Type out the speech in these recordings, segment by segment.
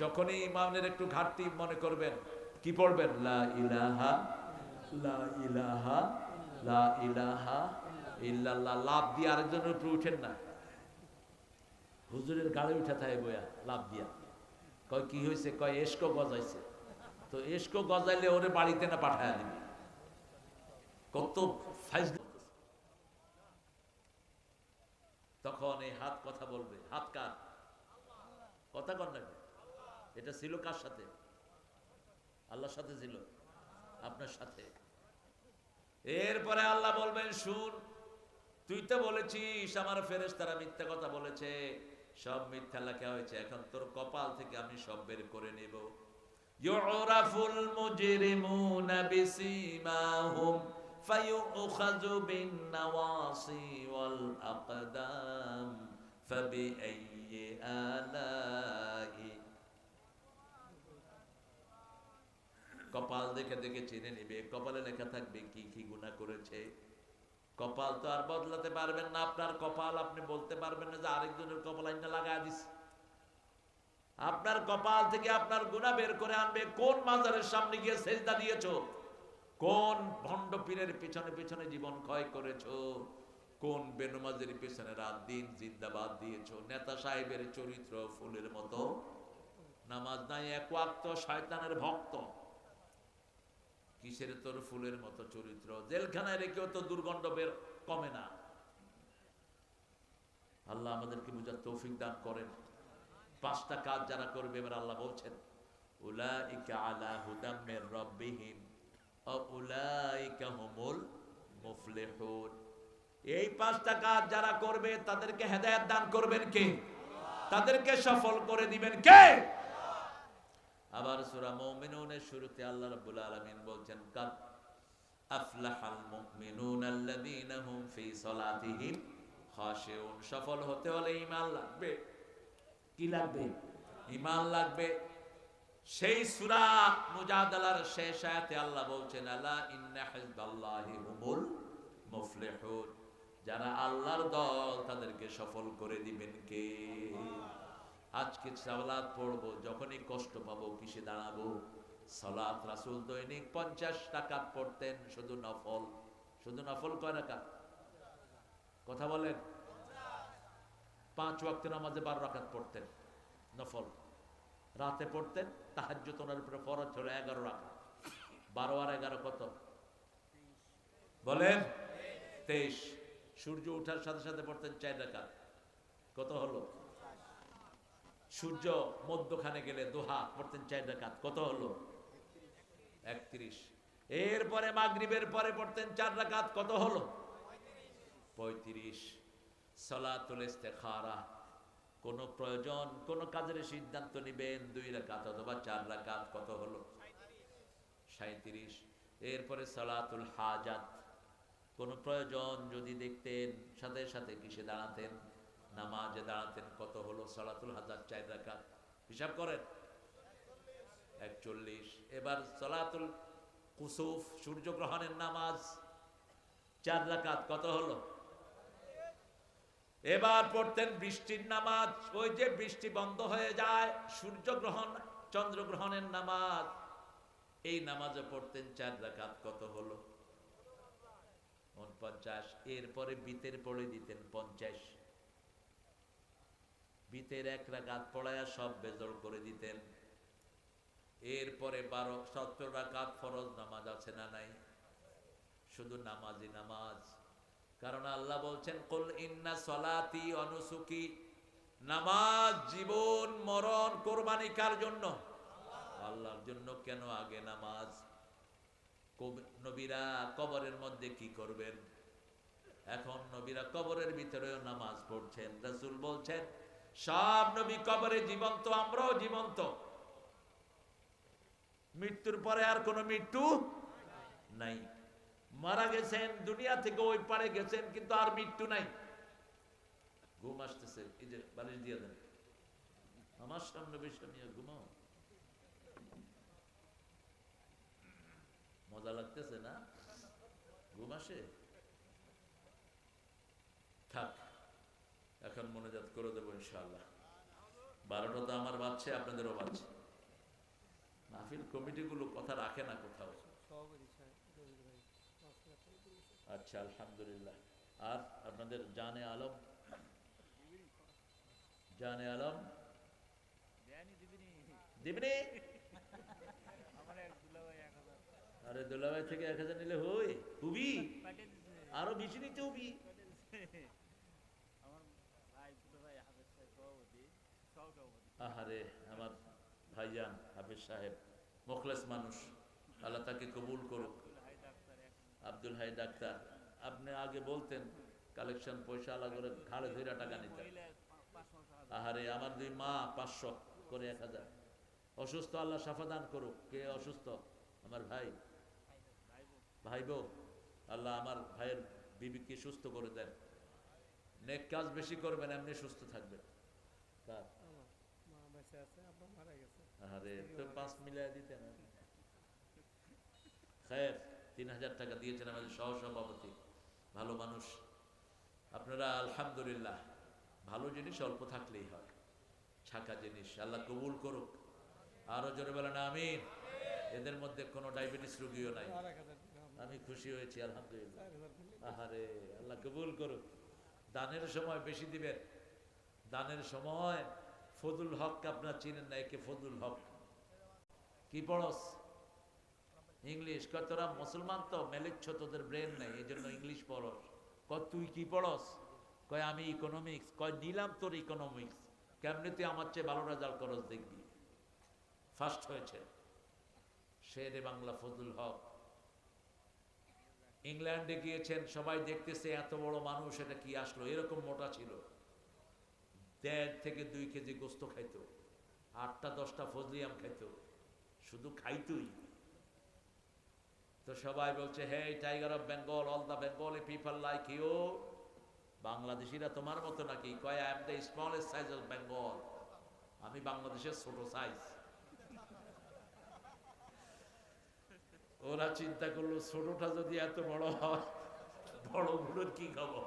যখনই ইমানের একটু ঘাটতি মনে করবেন, কি পড়বেন? লা ইলাহা লা ইলাহা লা ইলাহা ইল্লাল্লাহ। লাভ দিয়ে আরেকজনের উপরে উঠেন না। হুজুরের গাড়ি থাকে বয়া লাভ দিয়া। কয়, কি হয়েছে কয় এসকো গজাইছে। তো এসকো গজাইলে ওরে বাড়িতে না পাঠায় দিবি। কত তখন এই হাত কথা বলবে। হাত কার? কথা কর এটা ছিল কার সাথে? আল্লাহর সাথে ছিল? আপনার সাথে। এরপরে আল্লাহ বলবেন, শুন, তুই তো বলেছিস আমার ফেরেস তারা মিথ্যা কথা বলেছে। সব মিথ্যা লেখা হয়েছে। এখন তোর কপাল থেকে আমি সব বের করে নেব। ইউরাফুল মুজরিমুনা বিসিমাহুম ফায়ুখাযু বিন নাওয়াসি ওয়াল আকদাম কপাল দেখে দেখে চিনে নিবে। কপালে লেখা থাকবে কি কি গুনাহ করেছে। কপাল তো আর বদলাতে পারবেন না। আপনার কপাল আপনি বলতে পারবেন না যে আরেকজনের কপাল আইনা লাগায় দিস। আপনার কপাল থেকে আপনার গুণা বের করে আনবে। কোন মাজারের সামনে গিয়ে সেজদা দিয়েছ? কোন ভণ্ড পীরের পিছনে পিছনে জীবন ক্ষয় করেছ? কোন বেনমাজের পিছনে রাত দিন জিন্দাবাদ দিয়েছ? নেতা সাহেবের চরিত্র ফুলের মতো। নামাজ নাই, এক ওয়াক্ত শয়তানের ভক্ত। কিসের তোর ফুলের মতো চরিত্র? জেলখানায় রেখেও তো দুর্গন্ধ বের কমে না। আল্লাহ আমাদেরকে বুঝার তৌফিক দান করেন। পাঁচটা কাজ যারা করবে, এবার আল্লাহ বলছেন এই পাঁচটা কাজ যারা করবে, তাদেরকে হেদায়েত দান করবেন কে? তাদেরকে সফল করে দিবেন কে? আবার সূরা মুমিনুনের শুরুতে আল্লাহ রাব্বুল আলামিন বলছেন, কাদ আফলাহাল মুমিনুন আল্লাযীনা হুম ফি সালাতিহিম খাশিউন। সফল হতে হলে ঈমান লাগবে। কি লাগবে? ঈমান লাগবে। সেই সূরা মুজাদালার শেষ আয়াতে আল্লাহ বলছেন, আলা ইন্না হিজবাল্লাহি হুমুল মুফলিহুন। যারা আল্লাহর দল তাদেরকে সফল করে দিবেন কে? আজকে সালাত পড়ব, যখনই কষ্ট পাবো, কিসে দাঁড়াবো? সালাত রাসুল দৈনিক পঞ্চাশ টাকা পড়তেন, শুধু নফল। শুধু নফল কয় টাকা কথা বলেন। পাঁচ ওয়াক্ত নামাজে বারো রাকাত পড়তেন, নফল। রাতে পড়তেন তাহাজ্য তোনার উপরে ফরজ হলো এগারো রাখা বারো আর এগারো কত? বলেন? তেইশ। সূর্য ওঠার সাথে সাথে পড়তেন চার রাকাত। কত হলো? সূর্য মধ্যখানে গেলে দোহা, পড়তেন চার রাকাত। কত হলো? একত্রিশ। এরপরে মাগরিবের পরে পড়তেন চার রাকাত, কত হলো? পঁয়ত্রিশ। সলাতুল ইস্তেখারা। কোন প্রয়োজন, কোন কাজের সিদ্ধান্ত নিবেন, দুই রাকাত অথবা চার রাকাত, কত হলো? সাঁত্রিশ এরপরে সলাতুল হাজাত। কোন প্রয়োজন যদি দেখতেন, সাথে সাথে কিসে দাঁড়াতেন? নামাজে দাঁড়াতেন কত হলো? সলাতুল হাজার চার রাকাত। হিসাব করেন। একচল্লিশ। এবার সলাতুল কুসুফ, সূর্যগ্রহণের নামাজ চার রাকাত কত হলো? এবার পড়তেন বৃষ্টির নামাজ। ওই যে বৃষ্টি বন্ধ হয়ে যায়, সূর্যগ্রহণ, চন্দ্রগ্রহণের নামাজ, এই নামাজে পড়তেন চার রাকাত কত হলো? পঞ্চাশ এরপরে বিতের পড়ে দিতেন পঞ্চাশ। বিতের এক রাকাত পড়ায়া সব বেজল করে দিতেন। এরপরে বারো, সত্তর রাকাত ফরজ নামাজ আছে না নাই? শুধু নামাজি নামাজ। কারণ আল্লাহ বলছেন, কুল ইন্না সলাতি অনুসুকি নামাজ, জীবন, মরণ, কোরবানি কার জন্য? আল্লাহর জন্য। কেন আগে নামাজ? নবীরা কবরের মধ্যে কি করবেন? এখন নবীরা কবরের ভিতরেও নামাজ পড়ছেন। রাসূল বলছেন সব নবী কবরে জীবন্ত, আমরাও জীবন্ত। মৃত্যুর পরে আর কোনো মৃত্যু নাই। মারা গেছেন, দুনিয়া থেকে ওই পারে গেছেন, কিন্তু আর মৃত্যু নাই। ঘুম আসতেছে, এই যে বালিশ দিয়ে দেন। আমার সামনে নিয়ে ঘুমাও। মজা লাগতেছে না? ঘুম আসে? থাক। এখন মনোজাত করে দেবো ইনশাআল্লাহ। বারোটা তো আমার বাচ্চা আপনাদেরও বাচ্চা মাহফিল কমিটিগুলো কথা রাখে না কোথাও। আচ্ছা আলহামদুলিল্লাহ। আর আপনাদের জানে আলম? জানে আলম? দিবনি? আরে দোলাভাই থেকে এক হাজার নিলে হই হুবি আরও বেশি নিতে হবি আহারে, আমার ভাইজান হাফিজ সাহেব, মোখলেস মানুষ, আল্লাহ তাকে কবুল করুক। আব্দুল হাই ডাক্তার, আপনি আগে বলতেন, কালেকশন পয়সা আলাদা করে ঘাড়ে ধরে টাকা নিতেন আহারে, আমার দুই মা পাঁচশো করে এক হাজার। অসুস্থ আল্লাহ সাফাদান করুক, কে অসুস্থ? আমার ভাই। ভাই বউ আল্লাহ আমার ভাইয়ের বিবিকে সুস্থ করে দেন। নেক কাজ বেশি করবেন, এমনি সুস্থ থাকবেন। মা বেঁচে আছে আব্বা মারা গেছে। আরে তো পাঁচ মিলিয়ে দিতেন খায়ের তিন হাজার টাকা দিয়েছেন আমাদের ভালো মানুষ। আপনারা আলহামদুলিল্লাহ ভালো জিনিস অল্প থাকলেই হয়। ছাকা জিনিস আল্লাহ কবুল করুক। আরও জোরে বলেন আমিন। এদের মধ্যে কোনো ডায়াবেটিস রোগীও নাই। আমি খুশি হয়েছি আলহামদুলিল্লাহ। আহারে আল্লাহ কবুল করুক। দানের সময় বেশি দিবেন। দানের সময় ফজুল হক আপনার চিনেন না, একে ফজুল হক। কি পড়স? ইংলিশ। কয়, তোরা মুসলমান তো? মেলেচ্ছ, তোদের ব্রেন নেই, এই জন্য ইংলিশ পড়স। কয়, তুই কি পড়স? কয়, আমি ইকোনমিক্স কয়, নিলাম তোর ইকোনমিক্স কেমনি তুই আমার চেয়ে ভালো রেজাল্ট করস দেখবি? ফার্স্ট হয়েছে। শেরে বাংলা ফজুল হক। ইংল্যান্ডে গিয়েছেন, সবাই দেখতেছে এত বড় মানুষ, এটা কি আসলো? এরকম মোটা ছিল। দেড় থেকে দুই কেজি গোস্ত খাইতো। আটটা, দশটা ফজলি আম খাইতো। শুধু খাইতোই। তো সবাই বলছে, hey tiger of Bengal, all the Bengali people like you. বাংলাদেশিরা তোমার মতো নাকি? কয়, I am the smallest size of Bengal. আমি বাংলাদেশের ছোট সাইজ। ওরা চিন্তা করল, ছোটটা যদি এত বড় হয় বড় বড়গুলোর কি খবর?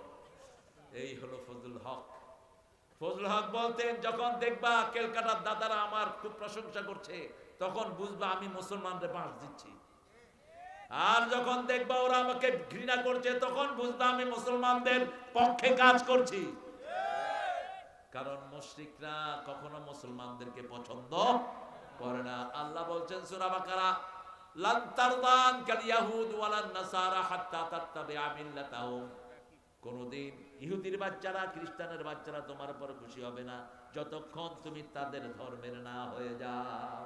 এই হলো ফজল হক। ফজল হক বলতেন, যখন দেখবা কেলকাটার দাদারা আমার খুব প্রশংসা করছে, তখন বুঝবা আমি মুসলমানদের বাঁশ দিচ্ছি। আর যখন দেখবা ওরা আমাকে ঘৃণা করছে, তখন বুঝবা আমি মুসলমানদের পক্ষে কাজ করছি। কারণ মুশরিকরা কখনো মুসলমানদেরকে পছন্দ করে না। আল্লাহ বলছেন, সূরা বাকারা, লান তারদান কাল ইয়াহুদ ওয়ালান নাসারা হাত্তা তাত্তাবিআ মিল্লাতাহুম। কোনদিন ইহুদির বাচ্চারা, খ্রিস্টানের বাচ্চারা তোমার উপর খুশি হবে না। যতক্ষণ তুমি তাদের ধর্মের না হয়ে যাও।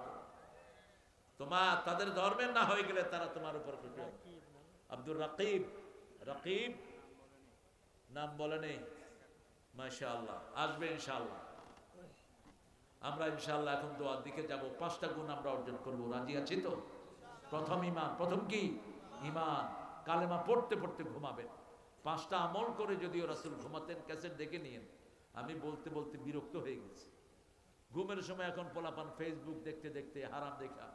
তোমার তাদের ধর্মের না হয়ে গেলে তারা তোমার উপর খুশি হবে আব্দুর রাকিব রাকিব নাম বলেনি মাশাআল্লাহ, আসবে ইনশাআল্লাহ। আমরা ইনশাআল্লাহ এখন দোয়ার দিকে যাব। পাঁচটা গুণ আমরা অর্জন করব। রাজি আছি তো? প্রথম ইমান, প্রথম কি? ইমান। কালেমা পড়তে পড়তে ঘুমাবেন। পাঁচটা আমল করে যদিও রাসূল ঘুমাতেন, ক্যাসেট দেখে নিয়েন। আমি বলতে বলতে বিরক্ত হয়ে গেছি। ঘুমের সময় এখন পোলাপান ফেসবুক দেখতে দেখতে হারাম দেখা।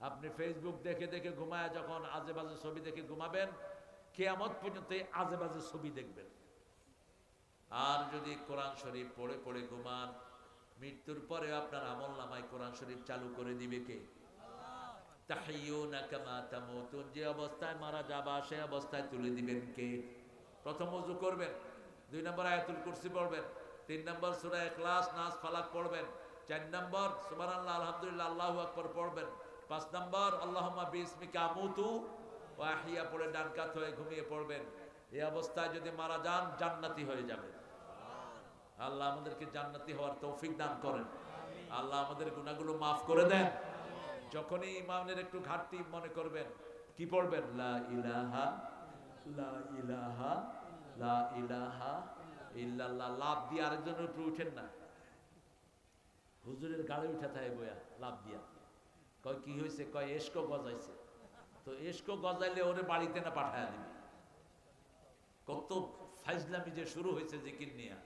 আপনি ফেসবুক দেখে দেখে ঘুমায় যখন আজে বাজে ছবি দেখে ঘুমাবেন, কেয়ামত পর্যন্ত আজে বাজে ছবি দেখবেন। আর যদি কোরআন শরীফ পড়ে পড়ে ঘুমান, মৃত্যুর পরে আপনার আমল নামায় কোরআন শরীফ চালু করে দিবে কে? যে অবস্থায় মারা যাবা, সেই অবস্থায় তুলে দিবেন কে? প্রথম ওযু করবেন, দুই নম্বর আয়াতুল কুরসি পড়বেন, তিন নম্বর সূরা ইখলাস, নাস, ফালাক পড়বেন, চার নম্বর সুবহানাল্লাহ, আলহামদুলিল্লাহ, আল্লাহু আকবার পড়বেন, পাঁচ নম্বর আল্লাহুম্মা বিসমিকা আমুতু ওয়া আহিয়া পড়ে ডান কাত হয়ে ঘুমিয়ে পড়বেন। এই অবস্থায় যদি মারা যান, জান্নাতি হয়ে যাবেন আল্লাহ আমাদেরকে জান্নাতি হওয়ার তৌফিক দান করেন। আল্লাহ আমাদের গুনাহগুলো মাফ করে দেন। যখনই ইমানের একটু ঘাটতি মনে করবেন, কি পড়বেন? লা ইলাহা লা ইলাহা লা ইলাহা ইল্লাল্লাহ। লাভ দিয়ে উপরে উঠেন না। হুজুরের গাড়ি উঠা থাকে লাভ দিয়া। কয়, কি হয়েছে কয় এসকো গজাইছে। তো এসকো গজাইলে ওরে বাড়িতে না পাঠায় দিবি। কত ফাইজলামি যে শুরু হয়েছে জিকির নিয়ে।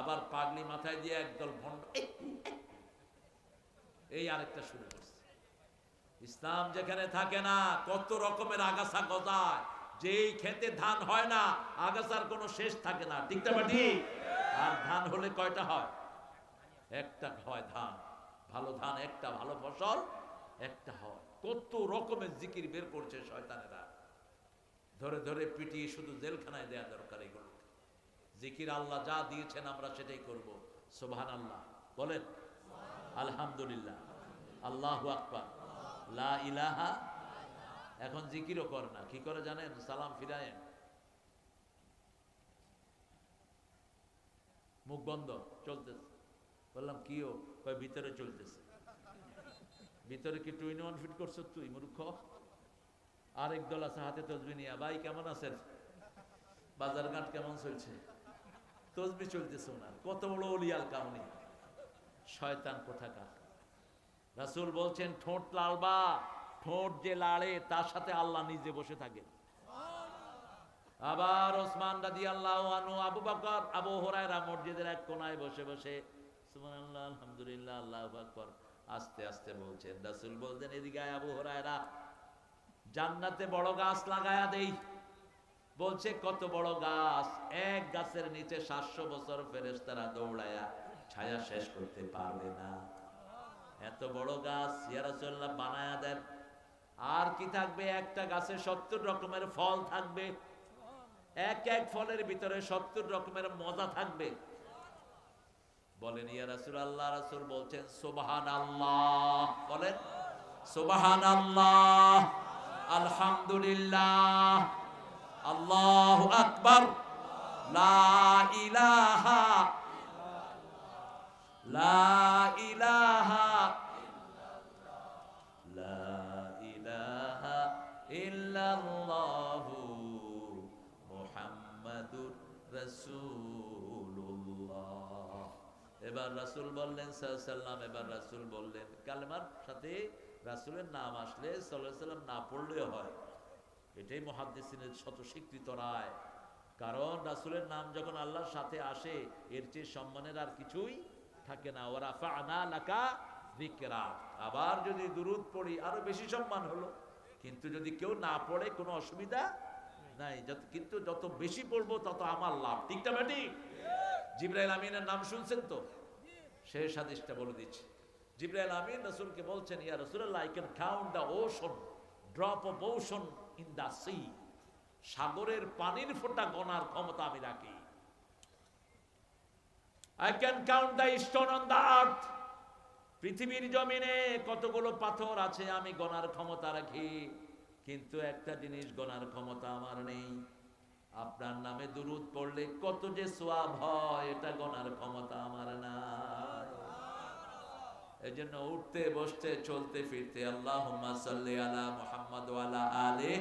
আবার পাগলি মাথায় দিয়ে একদল ভণ্ড এই আরেকটা শুরু করছে। ইসলাম যেখানে থাকে না, কত রকমের আগাছা গজায়। যেই খেতে ধান হয় না, আগাছার কোনো শেষ থাকে না। ঠিক না আর ধান হলে কয়টা হয়? একটা হয় ধান। ভালো ধান একটা, ভালো ফসল একটা হয়। কত রকমের জিকির বের করছে শয়তানেরা। ধরে ধরে পিটিয়ে শুধু জেলখানায় দেয়া দরকার এগুলো। জিকির আল্লাহ যা দিয়েছেন আমরা সেটাই করব। সোভান আল্লাহ বলেন? আলহামদুলিল্লাহ। আল্লাহ আকবার। লা ইলাহা এখন জিকিরও করে না। কি করে জানেন? সালাম ফিরায়েন মুখ বন্ধ, চলতেছে। বললাম কিও কয়, ভিতরে চলতেছে। ভিতরে কি টুইন ওয়ান ফিট করছ তুই, মূর্খ? আরেক দল আছে, হাতে তসবি নিয়ে। ভাই, কেমন আছেন? বাজার ঘাট কেমন চলছে? তসবি চলতেছে ওনার। কত বড় অলিয়াল কারণে শয়তান কোথাকার? রাসূল বলছেন, ঠোঁট লালবা, ঠোঁট যে লাড়ে, তার সাথে আল্লাহ নিজে বসে থাকে। আবার ওসমান রাদি আল্লাহ আনু আবু বাকর, আবু হুরায়রা মসজিদের এক কোনায় বসে বসে, সুবহানাল্লাহ, আলহামদুলিল্লাহ, আল্লাহু আকবার, আস্তে আস্তে বলছেন। রাসূল বলতেন এদিকে আবু হুরায়রা, জান্নাতে বড় গাছ লাগায়া দেই। বলছে, কত বড় গাছ, এক গাছের নিচে সাতশো বছর ফেরেশতারা দৌড়ায়া ছায়া শেষ করতে পারবে না। এত বড় গাছ ইয়ারাসুল্লাহ বানায়া দেন। আর কি থাকবে? একটা গাছে সত্তর রকমের ফল থাকবে। এক এক ফলের ভিতরে সত্তর রকমের মজা থাকবে। বলেন, ইয়া রাসূল আল্লাহ রাসূল বলছেন সুবহান আল্লাহ বলেন সুবহান আল্লাহ আলহামদুলিল্লাহ, আল্লাহু আকবার, লা ইলাহা এবার রাসূল বললেন সাল্লাম এবার রাসূল বললেন, কালেমার সাথে রাসূলের নাম আসলে সাল্লাম না পড়লেও হয়। এটাই মহাদ্দেসিনের শত স্বীকৃত রায়। কারণ রাসূলের নাম যখন আল্লাহর সাথে আসে, এর চেয়ে সম্মানের আর কিছুই থাকে না। ওরা ফানা লাকা যিকরা। আবার যদি দুরুদ পড়ি, আরও বেশি সম্মান হলো। কিন্তু যদি কেউ না পড়ে, কোনো অসুবিধা নাই। যত, কিন্তু যত বেশি পড়ব, তত আমার লাভ। ঠিকটা বেটি? জিব্রাইল আমিনের নাম শুনছেন তো? শেষ হাদিসটা বলে দিচ্ছি। জিব্রাইল আমিন রাসূলকে বলছেন, ইয়া রাসূলুল্লাহ I can count the ocean drop of ocean in the sea সাগরের পানির ফোঁটা গণার ক্ষমতা আমি রাখি। I can count the stone on the earth পৃথিবীর জমিনে কতগুলো পাথর আছে আমি গণার ক্ষমতা রাখি, কিন্তু একটা জিনিস গণার ক্ষমতা আমার নেই। আপনার নামে দুরুদ পড়লে কত যে সোয়াব হয়, এটা গণার ক্ষমতা আমার না এই জন্য উঠতে, বসতে, চলতে, ফিরতে আল্লাহ আলা মুহাম্মদ ওয়ালা আলে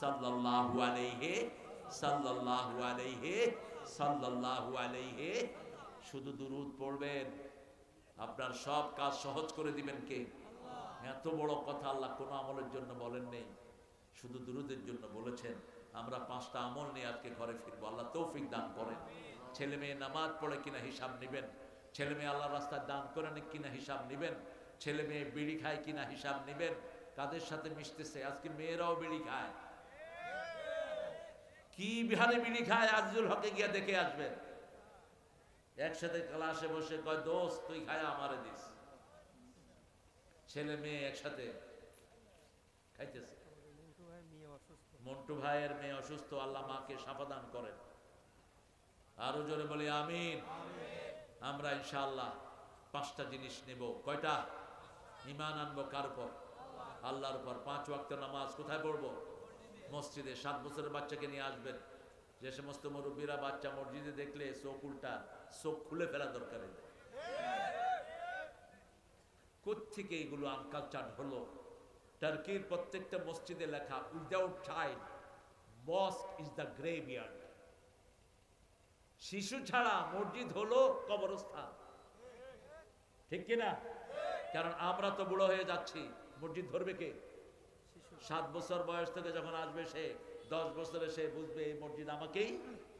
সাল্লাল্লাহু আলাইহি সাল্লাল্লাহু আলাইহি সাল্লাল্লাহু আলাইহি শুধু দুরুদ পড়বেন, আপনার সব কাজ সহজ করে দিবেন কে? এত বড় কথা আল্লাহ কোনো আমলের জন্য বলেন নেই, শুধু দুরুদের জন্য বলেছেন, আমরা পাঁচটা আমল নিয়ে আজকে ঘরে ফিরবো, আল্লাহ তৌফিক দান করেন। ছেলে মেয়ে নামাজ পড়ে কিনা হিসাব নেবেন, ছেলে মেয়ে আল্লাহ রাস্তায় দান করেন কিনা হিসাব নেবেন, ছেলে মেয়ে বিড়ি খায় কিনা হিসাব নেবেন, কাদের সাথে মিশতেছে? আজকে মেয়েরাও বিড়ি খায়। কি বিহারে বিড়ি খায়? আজিজুল হকে গিয়া দেখে আসবেন। একসাথে ক্লাসে বসে কয়, দোস্ত, তুই খায় আমারে দিস। ছেলে মেয়ে একসাথে খাইতেছে। মন্টু ভাইয়ের মেয়ে অসুস্থ, আল্লাহ মাকে সাপাদান করেন। আরও জোরে বলি, আমিন। আমরা ইনশাআল্লাহ পাঁচটা জিনিস নেব। কয়টা? ইমান আনব কার উপর? আল্লাহর উপর। পাঁচ ওয়াক্ত নামাজ কোথায় পড়ব? মসজিদে। সাত বছরের বাচ্চাকে নিয়ে আসবেন। যে সমস্ত মুরব্বীরা বাচ্চা মসজিদে দেখলে চোখ উল্টা, চোখ খুলে ফেলা দরকার কোথেকে এগুলো আনকালচার হলো? টার্কির প্রত্যেকটা মসজিদে লেখা, without child, mosque is the graveyard. শিশু ছাড়া মসজিদ হলো কবরস্থান। ঠিক কিনা কারণ আমরা তো বুড়ো হয়ে যাচ্ছি। মসজিদ ধরবে কে? সাত বছর বয়স থেকে যখন আসবে সে দশ বছরে সে বুঝবে এই মসজিদ আমাকেই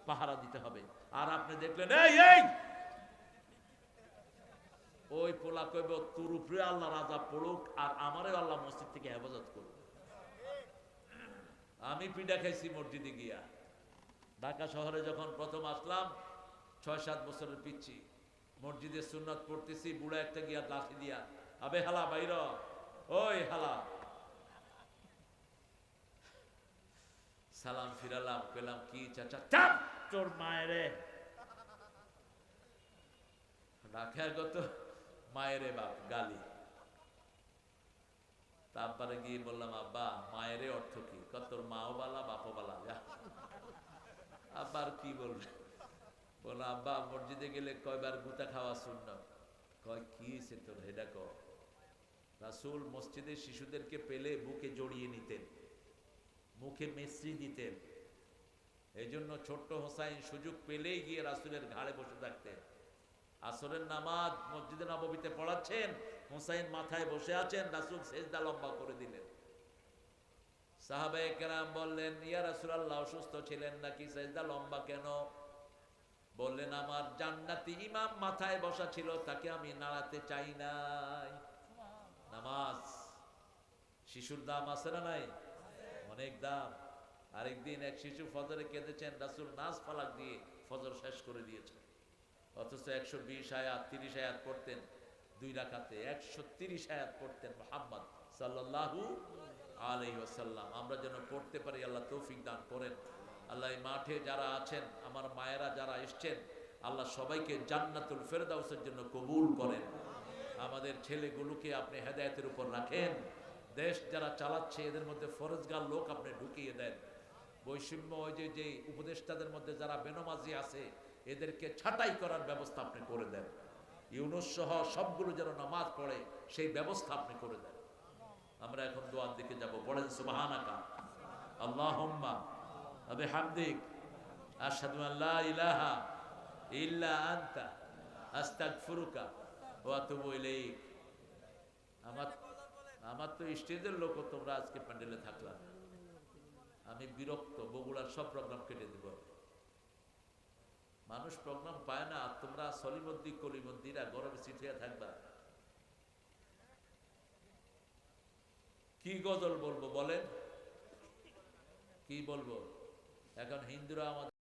পাহারা দিতে হবে। আর আপনি দেখলেন, এই এই! ওই পোলা কইব, তোর উপরে আল্লাহ রাজা পড়ুক আর আমারে আল্লাহ মসজিদ থেকে হেফাজত করুক। আমি পিঠা খাইছি মসজিদে গিয়া। ঢাকা শহরে যখন প্রথম আসলাম ছয় সাত বছরের পিচ্ছি। মসজিদে সুন্নত পড়তেছি, বুড়া একটা গিয়া লাঠি দিয়া, আবে হালা বাইর ওই হালা সালাম ফিরালাম পেলাম কি চাচা? চাপ তোর মায়েরে। রাখার গত মায়েরে বাপ গালি। তারপরে গিয়ে বললাম আব্বা মায়েরে অর্থ কি? তোর মাও বালা বাপও বালা যা। আব্বার কি বলবে বললাম আব্বা মসজিদে গেলে কয়বার গুতা খাওয়া শূন্য কয় কি সে তোর হেডা ক রাসুল মসজিদে শিশুদেরকে পেলে বুকে জড়িয়ে নিতেন। মুখে মেসরি দিতেন। এই জন্য ছোট্ট হোসাইন সুযোগ পেলেই গিয়ে রাসুলের ঘাড়ে বসে থাকতেন। আসরের নামাজ মসজিদে নববীতে পড়াচ্ছেন, হোসাইন মাথায় বসে আছেন, রাসুল সেজদা লম্বা করে দিলেন। সাহাবায়ে কেরাম বললেন, ইয়া রাসূলুল্লাহ, অসুস্থ ছিলেন নাকি? সেজদা লম্বা কেন? বললেন, আমার জান্নাতি ইমাম মাথায় বসা ছিল, তাকে আমি নাড়াতে চাই নাই। নামাজ শিশুর দাম আছে না নাই? অনেক দাম। আরেকদিন এক শিশু ফজরে কেঁদেছেন, রাসুল নাচ ফালাক দিয়ে ফজর শেষ করে দিয়েছেন। অথচ একশো বিশ আয়াত, তিরিশ আয়াত পড়তেন, দুই রাখাতে একশো তিরিশ আয়াত পড়তেন মোহাম্মদ সাল্লাল্লাহু আলাইহি ওয়াসাল্লাম। আমরা যেন পড়তে পারি, আল্লাহ তৌফিক দান করেন। আল্লাহ মাঠে যারা আছেন, আমার মায়েরা যারা এসছেন, আল্লাহ সবাইকে জান্নাতুল ফেরদাউসের জন্য কবুল করেন। আমাদের ছেলেগুলোকে আপনি হেদায়েতের উপর রাখেন। দেশ যারা চালাচ্ছে, এদের মধ্যে ফরজগার লোক আপনি ঢুকিয়ে দেন। বৈষম্য ওই যে যে উপদেষ্টাদের মধ্যে যারা বেনমাজি আছে, এদেরকে ছাঁটাই করার ব্যবস্থা আপনি করে দেন। ইউনুস সহ সবগুলো যেন নামাজ পড়ে, সেই ব্যবস্থা আপনি করে দেন। আমরা এখন দোয়ার দিকে যাব। পড়েন সুবহানাকা। আল্লাহুম্মা আবে হামদিক আশহাদু আন লা ইলাহা ইল্লা আনতা। আস্তাগফিরুকা ওয়া আতুবু ইলাইক। আমার আমার তো স্টেজের লোক তোমরা আজকে প্যান্ডেলে থাকলা। আমি বিরক্ত, বগুড়ার সব প্রোগ্রাম কেটে দেব। মানুষ প্রোগ্রাম পায় না তোমরা সলিমদ্দি, কলিমদ্দিরা গরমে চিঠিয়া থাকবা। কি গজল বলব বলেন? কি বলব? এখন হিন্দুরা আমাদের